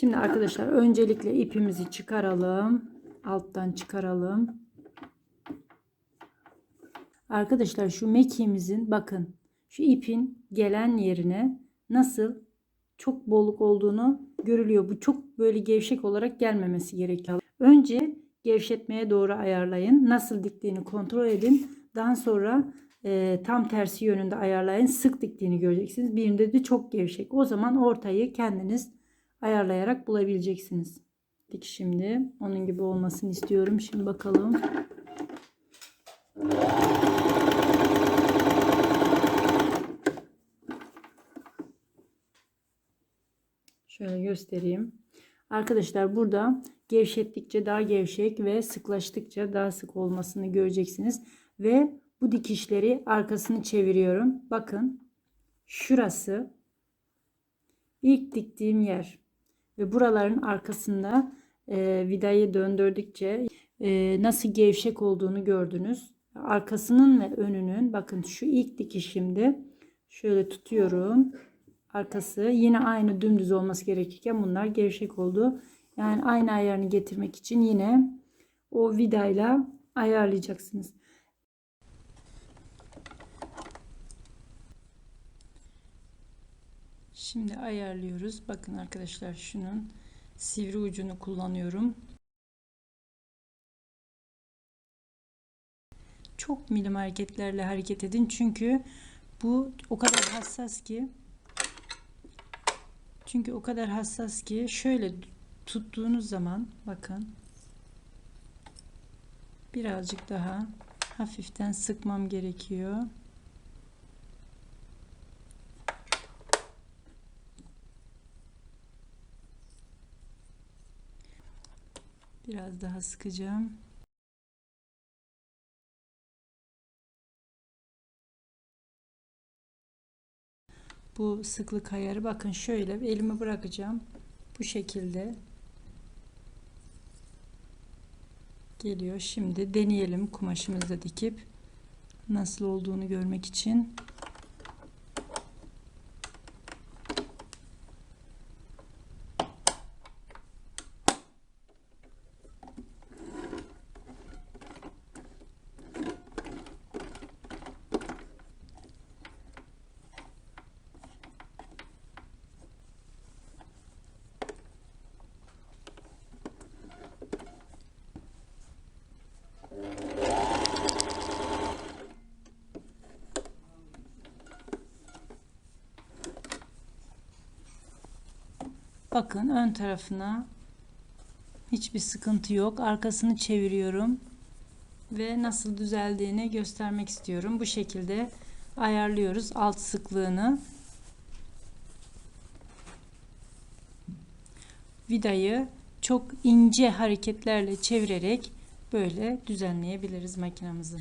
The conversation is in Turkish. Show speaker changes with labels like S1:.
S1: Şimdi arkadaşlar öncelikle ipimizi çıkaralım. Alttan çıkaralım. Arkadaşlar şu mekiğimizin bakın şu ipin gelen yerine nasıl çok bolluk olduğunu görülüyor. Bu çok böyle gevşek olarak gelmemesi gerekiyor. Önce gevşetmeye doğru ayarlayın. Nasıl diktiğini kontrol edin. Daha sonra e, tam tersi yönünde ayarlayın. Sık diktiğini göreceksiniz. Birinde de çok gevşek. O zaman ortayı kendiniz ayarlayarak bulabileceksiniz. Dik şimdi onun gibi olmasını istiyorum. Şimdi bakalım. Şöyle göstereyim. Arkadaşlar burada gevşettikçe daha gevşek ve sıklaştıkça daha sık olmasını göreceksiniz. Ve bu dikişleri arkasını çeviriyorum. Bakın şurası ilk diktiğim yer ve buraların arkasında e, vidayı döndürdükçe e, nasıl gevşek olduğunu gördünüz. Arkasının ve önünün bakın şu ilk dikişimde şöyle tutuyorum arkası yine aynı dümdüz olması gerekirken bunlar gevşek oldu. Yani aynı ayarını getirmek için yine o vidayla ayarlayacaksınız. Şimdi ayarlıyoruz. Bakın arkadaşlar şunun sivri ucunu kullanıyorum. Çok milim hareketlerle hareket edin. Çünkü bu o kadar hassas ki çünkü o kadar hassas ki şöyle tuttuğunuz zaman bakın birazcık daha hafiften sıkmam gerekiyor. Biraz daha sıkacağım. bu sıklık ayarı bakın şöyle elimi bırakacağım. Bu şekilde. Geliyor. Şimdi deneyelim kumaşımızda dikip nasıl olduğunu görmek için Bakın ön tarafına hiçbir sıkıntı yok. Arkasını çeviriyorum ve nasıl düzeldiğini göstermek istiyorum. Bu şekilde ayarlıyoruz alt sıklığını. Vidayı çok ince hareketlerle çevirerek böyle düzenleyebiliriz makinamızı.